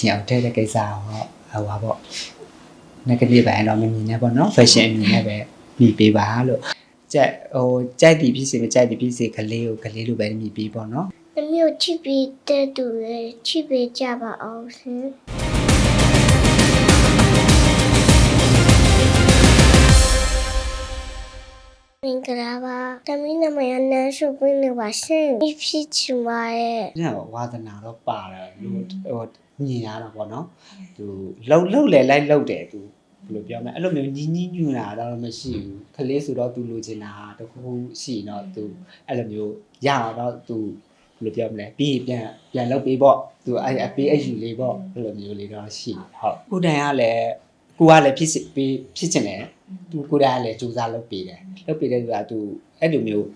ရှင်အောင်တဲ့ကိစ္စတော့ဟိုပါပေါ့ negative ဘိုင်းတော့မမြင်နဲ့ပေါ့နော် fashion အမြင်နဲ့ပဲပြီးပေးပါလို့ကြက်ဟိုကြိုက်သည်ဖြစ်စေမကြိုက်သည်ဖြစ်စေကလေးကိုကလေးလိုပဲမြည်ပေးပေါ့နော်အမျိုးချစ်ပြီးတဲ့သူလည်းချစ်ပေးကြပါအောင်ရှင်မင်္ဂလာပါတမီးနမယနန်းရှုပ်ပင်းနေပါရှင်ဒီဖြစ်ချင်ပါရဲ့ညဝါသနာတော့ပါတယ်လို့ဟို မြင်ရတာပေါ့နော်သူလှုပ်လှုပ်လဲလိုက်လှုပ်တယ်သူဘယ်လိုပြောမလဲအဲ့လိုမျိုးညီညီညူတာတော့မရှိဘူးကလေးဆိုတော့သူလိုချင်တာတခုခုရှိတော့သူအဲ့လိုမျိုးရတော့သူဘယ်လိုပြောမလဲပြီးရင်ပြန်ပြန်လှုပ်ပေးပေါ့သူအဲ့အပေးအယူလေးပေါ့အဲ့လိုမျိုးလေးတော့ရှိဟုတ်ခုတိုင်ကလည်းကိုကလည်းဖြစ်ပေးဖြစ်ချင်တယ်သူကိုယ်တိုင်ကလည်းစူးစမ်းလုပ်ပေးတယ်လုပ်ပေးတဲ့သူကသူအဲ့လိုမျိုး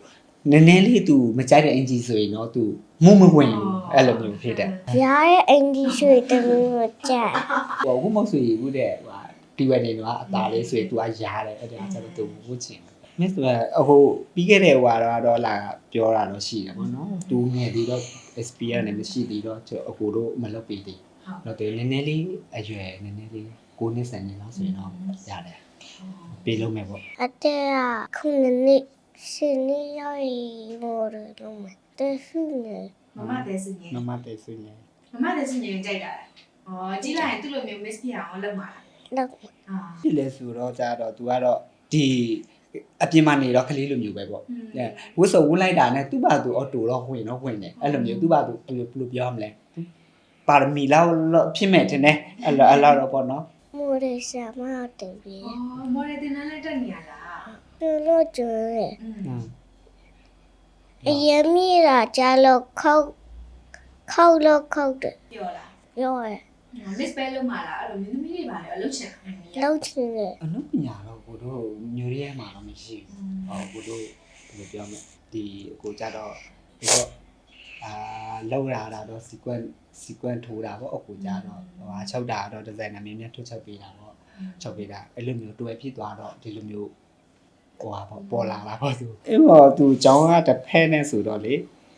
နည်းနည်းလေး तू မကြိုက်တဲ့အင်ဂျီဆိုရင်တော့ तू မုံမဝင်ဘူးအဲ့လိုမျိုးဖြစ်တယ် ရရဲ့အင်ဒီရွှေတမီးကိုကြက် ဟိုဟုတ်မဟုတ်ဆိုရင်ဘူးတဲ့ဟိုဒီဝက်နေတော့အသားလေးဆိုရင် तू ကရားတယ်အဲ့ဒါကျတော့ तू ဝှချင်တယ်မစ်ဆိုအခုပြီးခဲ့တဲ့ဟိုကတော့လာပြောတာတော့ရှိတယ်ပေါ့နော် तू ငယ်ပြီးတော့ experience နဲ့မရှိသေးတော့ကျွန်တော်အကိုတို့မလုပ်ပေးသေးတော့တယ်နည်းနည်းလေးအရွယ်နည်းနည်းလေးကိုနှစ်ဆန်နေလောက်ဆိုရင်တော့ရတယ်ပေးလို့မယ်ပေါ့ အတဲကခုနှစ် နှစ်ရှင်နေရောက်ရီဘော်တယ်လို့မတဲစုနေမမတဲ့စင်ကြီးမမတဲ့ဆိုရင်မမတဲ့စင်ကြီးကြိုက်တာ။အော်ကြည့်လိုက်ရင်သူ့လိုမျိုး miss ပြအောင်လုပ်မှာတော့။အာဖြစ်လဲဆိုတော့ကြတော့ तू ကတော့ဒီအပြင်မှာနေတော့ကလေးလိုမျိုးပဲပေါ့။အဲဝတ်စုံဝတ်လိုက်တာနဲ့သူ့ဘာသူအော်တိုတော့ဝင်တော့ဝင်တယ်အဲ့လိုမျိုးသူ့ဘာသူဘယ်လိုဘယ်လိုပြောမလဲပါရမီလောက်လောက်ဖြစ်မဲ့တင်တယ်အဲ့လိုအဲ့လိုတော့ပေါ့နော်မိုးရရှာမတင်ပြီးအော်မော်ဒယ်တင်နန်းလိုက်တက်နေရလားသူလို့ ကျွန်တော်ကျွန်းလေအရင်မိတာကြလို့ခောက်ခောက်လို့ခောက်တယ်ပြောလားပြောရ miss ပဲလုံးမှာလားအဲ့လိုမျိုးသမီးတွေပါလေအလုပ်ချင်တာမျိုးကြီးလောက်ချင်တယ်အနုပညာတော့ကိုတို့ညိုရဲမှာတော့မရှိဘူးဟောကိုတို့ဘယ်လိုပြောမလဲဒီကိုကြတော့ဒီတော့အာလောက်လာတာတော့ sequence sequence ထိုးတာပေါ့အကူကြတော့ဟိုဟာချုပ်တာတော့ဒီဇိုင်နာမင်းများထုတ်ချုပ်ပေးတာပေါ့ချုပ်ပေးတာအဲ့လိုမျိုးတွဲဖြစ်သွားတော့ဒီလိုမျိုး ဟိုဟာပေါ့ပေါ်လာတာပေါ့သူအဲ့တော့သူចောင်းကတစ်ဖက်နဲ့ဆိုတော့လေ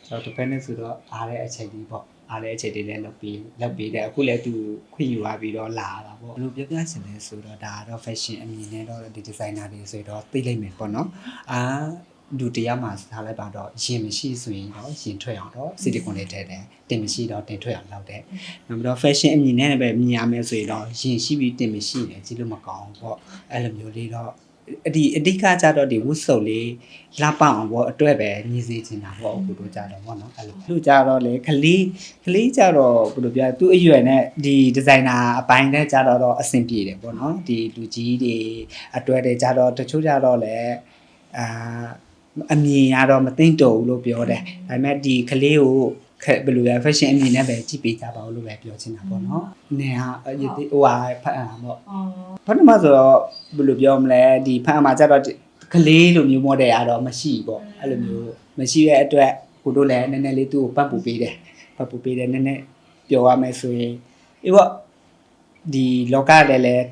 ကျွန်တော်တစ်ဖက်နဲ့ဆိုတော့အားတဲ့အချိန်ကြီးပေါ့အားတဲ့အချိန်လေးလည်းလုပ်ပြီးလုပ်ပြီးတယ်အခုလည်းသူခွင့်ယူသွားပြီးတော့လာတာပေါ့ဘယ်လိုပြောပြချင်လဲဆိုတော့ဒါကတော့ fashion အမြင်နဲ့တော့ဒီ designer တွေဆိုတော့သိလိုက်မယ်ပေါ့နော်အာလူတရားမှာထားလိုက်ပါတော့ရင်မရှိဆိုရင်တော့ရင်ထွက်အောင်တော့ဆီလီကွန်လေးထည့်တယ်တင်မရှိတော့တင်ထွက်အောင်လုပ်တယ်နောက်ပြီးတော့ fashion အမြင်နဲ့ပဲမြင်ရမယ်ဆိုရင်တော့ရင်ရှိပြီးတင်မရှိတယ်ကြည့်လို့မကောင်းဘူးပေါ့အဲ့လိုမျိုးလေးတော့အ ဒီအဓိကကြတော့ဒီဝတ်စုံလေးလှပအောင်ပေါ့အတွက်ပဲညီစေချင်တာပေါ့အခုတို့ကြတော့ဗောနော်အဲ့လိုလူကြတော့လေခလေးခလေးကြတော့ဘယ်လိုပြောသူ့အရွယ်နဲ့ဒီဒီဇိုင်နာအပိုင်းနဲ့ကြတော့တော့အဆင်ပြေတယ်ဗောနော်ဒီလူကြီးတွေအတွက်တွေကြတော့တချို့ကြတော့လေအာအမြင်ကတော့မသိမ့်တော်ဘူးလို့ပြောတယ်ဒါပေမဲ့ဒီခလေးကို ခက်ဘယ်လိုလဲ fashion အမြင်နဲ့ပဲကြည့်ပေးကြပါဦးလို့ပဲပြောချင်တာပေါ့နော်။နေဟာအရေးဟိုဟာဖတ်အောင်ပေါ့အော်ဘာမှမဆိုတော့ဘယ်လိုပြောမလဲဒီဖန်အမှာကျတော့ကလေးလိုမျိုး model ကတော့မရှိပေါ့အဲ့လိုမျိုးမရှိတဲ့အတွက်ကိုတို့လည်းနည်းနည်းလေးသူ့ကိုပတ်ပူပေးတယ်ပတ်ပူပေးတယ်နည်းနည်းပြောရမယ်ဆိုရင်အေးပေါ့ဒီလောကလည်းလည်း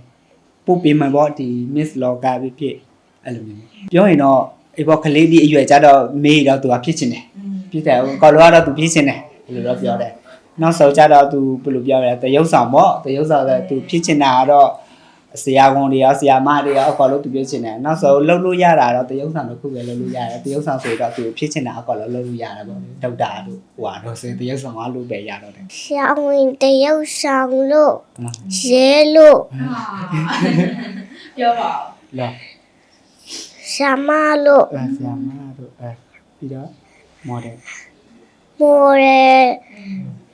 ပို့ပေးမှာပေါ့ဒီ miss လောကဖြစ်ဖြစ်အဲ့လိုမျိုးပြောရင်တော့အေးပေါ့ကလေးဒီအရွယ်ကျတော့မေးတော့သူကဖြစ်ချင်တယ် อืมဖြစ်တယ်ကော်လိုကတော့သူဖြစ်ချင်တယ်ဘယ်လိုတော့ပြောတယ်နောက်ဆုံးကျတော့သူဘယ်လိုပြောရလဲတရုပ်ဆောင်ပေါ့တရုပ်ဆောင်ဆိုသူဖြစ်ချင်တာကတော့ဆရာဝန်တွေရောဆရာမတွေရောအကောလို့သူဖြစ်ချင်တယ်နောက်ဆုံးလှုပ်လို့ရတာတော့တရုပ်ဆောင်တစ်ခုပဲလှုပ်လို့ရတယ်တရုပ်ဆောင်ဆိုတော့သူဖြစ်ချင်တာအကောလို့လှုပ်လို့ရတယ်ပေါ့ဒေါက်တာတို့ဟိုဟာတော့စတရုပ်ဆောင်ကလို့ပဲရတော့တယ်ဆောင်းဝင်တရုတ်ဆောင်လို့ရဲလို့အာပြောပါဦးလောရှာမလို့ဆရာမတို့အဲပြီးတော့ model မိုးရဲ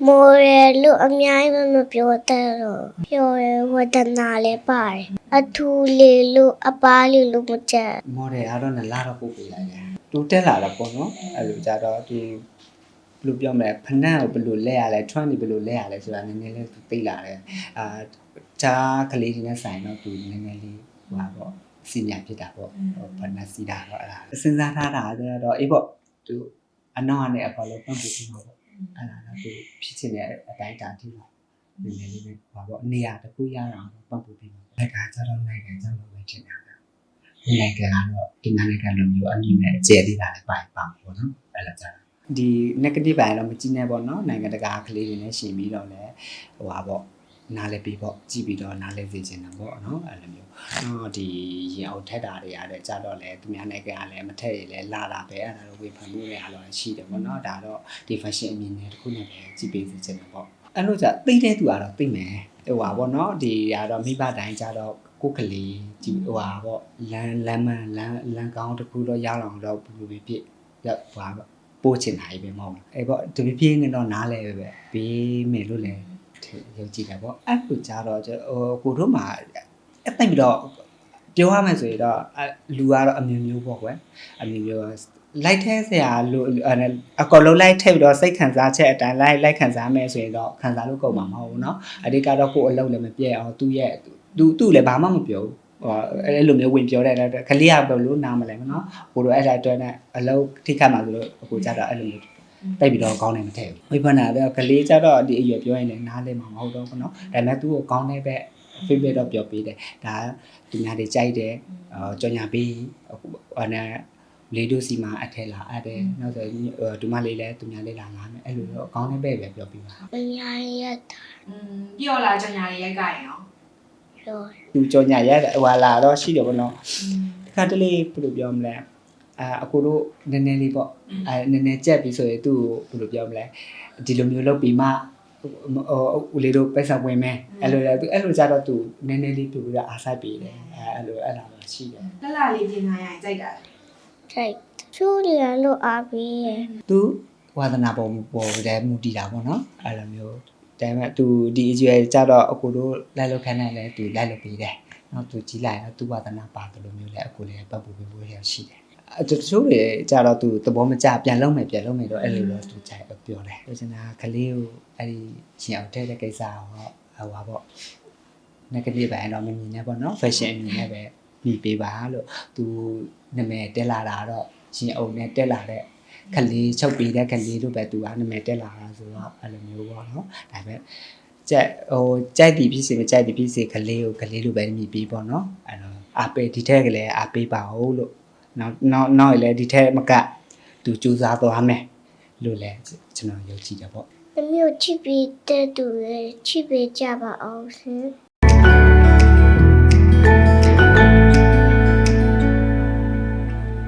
မိုးရဲလို့အများကြီးမပြောတတ်တော့ပြောရဲဝဒနာလည်းပါတယ်အထူလေးလို့အပားလေးလို့မချက် model ကတော့နလာတော့ပို့ပေးလိုက်တယ်တိုးတက်လာတာပေါ့နော်အဲ့လိုကြတော့ဒီဘယ်လိုပြောမလဲဖနက်ကိုဘယ်လိုလဲရလဲ trend တွေဘယ်လိုလဲရလဲဆိုတာနည်းနည်းလေးသူသိလာတယ်အာဂျားကလေးတွေနဲ့ဆိုင်တော့သူနည်းနည်းလေးဟိုပါပေါ့စီညာဖြစ်တာပေါ့ဟိုဖနက်စီတာတော့အဲ့ဒါစဉ်းစားထားတာတော့အေးပေါ့သူ အနောက်ကနေအပေါ်လို့ပတ်ပြီးမှာပေါ့အဲ့ဒါတော့သူဖြစ်ချင်တဲ့အတိုင်းတာတိတော့နည်းနည်းလေးပဲဟောပေါ့နေရာတစ်ခုရအောင်ပတ်ပြီးမှာအဲ့ဒါကြတော့နိုင်ငံကြောင့်လို့ပဲထင်တာဒီနိုင်ငံကတော့ဒီနိုင်ငံလိုမျိုးအမြင်နဲ့အကျယ်သေးတာလည်းပိုင်ပါပေါ့နော်အဲ့လိုကြတာဒီ negative ဘိုင်တော့မကြည့်နဲ့ပေါ့နော်နိုင်ငံတကာကလေးတွေနဲ့ရှင်ပြီးတော့လည်းဟိုပါပေါ့ နားလဲပြီးပေါ့ကြည့်ပြီးတော့နားလဲစေချင်တာပေါ့နော်အဲ့လိုမျိုးတော့ဒီရင်အောင်ထက်တာတွေရတဲ့ကြတော့လဲသူများနိုင်ငံကလည်းမထက်ရလဲလာတာပဲအဲ့ဒါတော့ဝေဖန်မှုတွေအားလုံးရှိတယ်ပေါ့နော်ဒါတော့ဒီ fashion အမြင်နဲ့တစ်ခုနဲ့ပဲကြည့်ပေးစေချင်တာပေါ့အဲ့လိုကြသိတဲ့သူကတော့သိမယ်ဟိုပါပေါ့နော်ဒီကတော့မိဘတိုင်းကြတော့ကိုယ်ကလေးဒီဟိုပါပေါ့လမ်းလမ်းမလမ်းလမ်းကောင်းတစ်ခုတော့ရောက်အောင်တော့ဘယ်လိုပဲဖြစ်ရောက်ပါပေါ့ပို့ချင်တာကြီးပဲမဟုတ်ဘူးအဲ့ပေါ့ဒီပြင်းနေတော့နားလဲပဲပဲပြီးမယ်လို့လည်း ယုံကြည်တယ်ပေါ့အဲ့လိုကြတော့ဟိုကိုတို့မှာအဲ့တိတ်ပြီးတော့ပြောရမယ်ဆိုရင်တော့လူကတော့အမျိုးမျိုးပေါ့ကွယ်အမျိုးမျိုးလိုက်ထဲဆရာလို့အကောလုံးလိုက်ထည့်ပြီးတော့စိတ်ခံစားချက်အတိုင်းလိုက်လိုက်ခံစားမယ်ဆိုရင်တော့ခံစားလို့ကုန်မှာမဟုတ်ဘူးเนาะအတိတ်ကတော့ကိုယ်အလုပ်လည်းမပြည့်အောင်သူ့ရဲ့သူသူ့လည်းဘာမှမပြောဘူးဟောအဲ့လိုမျိုးဝင်ပြောတဲ့ခလေးကဘယ်လိုနားမလဲမနော်ကိုတို့အဲ့ဒါအတွက်နဲ့အလုပ်ထိခတ်မှာဆိုလို့အခုကြတော့အဲ့လိုမျိုး တိတ်ပြီးတော့ကောင်းနေမထည့်ဘူးဝိပဿနာတော့ကလေးကြတော့ဒီအရွယ်ပြောရင်လည်းနားလဲမှာမဟုတ်တော့ဘူးเนาะဒါပေမဲ့သူ့ကိုကောင်းတဲ့ဘက်ဖိဖိတော့ပြောပေးတယ်ဒါသူများတွေကြိုက်တယ်အော်ကြော်ညာပေးအခုဟိုနဲ့လေးတို့စီမှာအထက်လာအပ်တယ်နောက်ဆိုဒူမလေးလည်းသူများလေးလာလာမယ်အဲ့လိုတော့ကောင်းတဲ့ဘက်ပဲပြောပြပါ အများကြီးရတာ อืมပြောလာကြောင်ညာလေးရိုက်ကရင်ရော ပြော သူကြော်ညာရဟိုလာတော့ရှိတယ်ဗောနော် อืม ခါတလေဘယ်လိုပြောမလဲ အာအခုတို့နည်းနည်းလေးပေါ့အဲနည်းနည်းကြက်ပြီးဆိုရင်သူ့ကိုဘယ်လိုပြောမလဲဒီလိုမျိုးလုပ်ပြီးမှဟိုဦးလေးတို့ပိတ်ဆက်ဝင်မယ်အဲ့လိုလေသူအဲ့လိုကြတော့သူနည်းနည်းလေးပြပြီးတော့အားဆိုင်ပေးတယ်အဲအဲ့လိုအဲ့ဒါတော့ရှိတယ်လှလှလေးပြင်လာရရင်ကြိုက်တာတိုက်ချိုးရလို့အားပေးရသူဝါသနာပုံပေါ်တဲ့မူတည်တာပေါ့နော်အဲ့လိုမျိုးဒါပေမဲ့သူဒီအကျွဲကြတော့အခုတို့လိုက်လို့ခန်းနဲ့လဲသူလိုက်လို့ပေးတယ်နော်သူကြီးလိုက်တော့သူဝါသနာပါတယ်လို့မျိုးလဲအခုလည်းပတ်ပူပေးဖို့ရရှိတယ်အ တချို့တွေကြတော့သူသဘောမကျပြန်လုံးမယ်ပြန်လုံးမယ်တော့အဲ့လိုတော့သူကြိုက်ပြောတယ်ပြောချင်တာကလေးကိုအဲ့ဒီရှင်အောင်တဲ့တဲ့ကိစ္စဟောဟိုပါပေါ့ negative ပဲတော့မမြင်နဲ့ပေါ့နော် fashion အမြင်နဲ့ပဲပြီးပေးပါလို့သူနာမည်တက်လာတာတော့ရှင်အောင်နဲ့တက်လာတဲ့ကလေးချုပ်ပြီးတဲ့ကလေးတို့ပဲသူကနာမည်တက်လာတာဆိုတော့အဲ့လိုမျိုးပေါ့နော်ဒါပေမဲ့ကြက်ဟိုကြိုက်သည်ဖြစ်စေမကြိုက်သည်ဖြစ်စေကလေးကိုကလေးလိုပဲမြည်ပြီးပေါ့နော်အဲ့တော့အားပေးဒီထက်ကလေးအားပေးပါဦးလို့ နောက်နောက်နောက်လည်းဒီထက်မကသူစူးစမ်းသွားမယ်လို့လည်းကျွန်တော်ယုံကြည်တယ်ပေါ့အမျိုးချစ်ပြီးတဲ့သူလေချစ်ပေးကြပါအောင်ရှင်